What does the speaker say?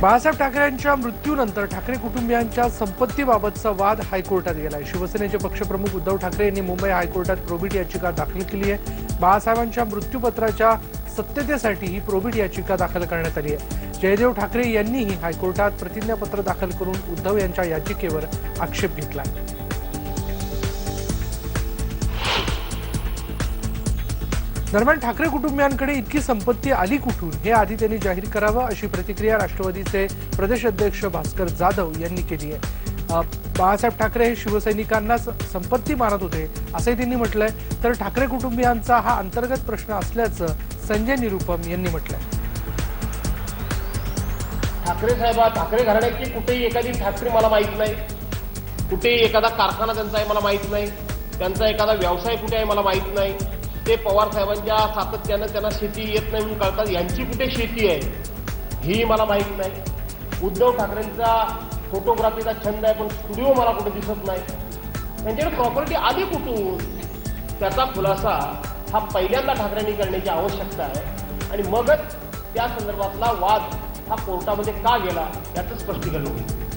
बाळासाहेब ठाकरे यांच्या मृत्यूनंतर ठाकरे कुटुंबियांच्या संपत्तीबाबतचा वाद हायकोर्टात गेलाय. शिवसेनेचे पक्षप्रमुख उद्धव ठाकरे यांनी मुंबई हायकोर्टात प्रोबिट याचिका दाखल केली आहे. बाळासाहेबांच्या मृत्यूपत्राच्या सत्यतेसाठी ही प्रोबिट याचिका दाखल करण्यात आली आहे. जयदेव ठाकरे यांनीही हायकोर्टात प्रतिज्ञापत्र दाखल करून उद्धव यांच्या याचिकेवर आक्षेप घेतला दरम्यान ठाकरे कुटुंबियांकडे इतकी संपत्ती आली कुठून? हे आधी त्यांनी जाहीर करावं अशी प्रतिक्रिया राष्ट्रवादीचे प्रदेश अध्यक्ष भास्कर जाधव यांनी केली आहे. बाळासाहेब ठाकरे हे शिवसैनिकांना संपत्ती मानत होते असंही त्यांनी म्हटलंय. तर ठाकरे कुटुंबियांचा हा अंतर्गत प्रश्न असल्याचं संजय निरुपम यांनी म्हटलंय. ठाकरे साहेबा ठाकरे घराण्याची कुठेही एखादी फॅक्टरी मला माहीत नाही? कुठेही एखादा कारखाना त्यांचा आहे मला माहीत नाही. त्यांचा एखादा व्यवसाय कुठे आहे मला माहीत नाही. ते पवार साहेबांच्या सातत्यानं त्यांना शेती येत नाही म्हणून कळतात. यांची कुठे शेती आहे? ही मला माहिती नाही. उद्धव ठाकरेंचा फोटोग्राफीचा छंद आहे पण स्टुडिओ मला कुठे दिसत नाही. त्यांच्याकडे प्रॉपर्टी आली कुठून? त्याचा खुलासा हा पहिल्यांदा ठाकरेंनी करण्याची आवश्यकता आहे. आणि मगच त्या संदर्भातला वाद हा कोर्टामध्ये का गेला याचं स्पष्टीकरण होईल.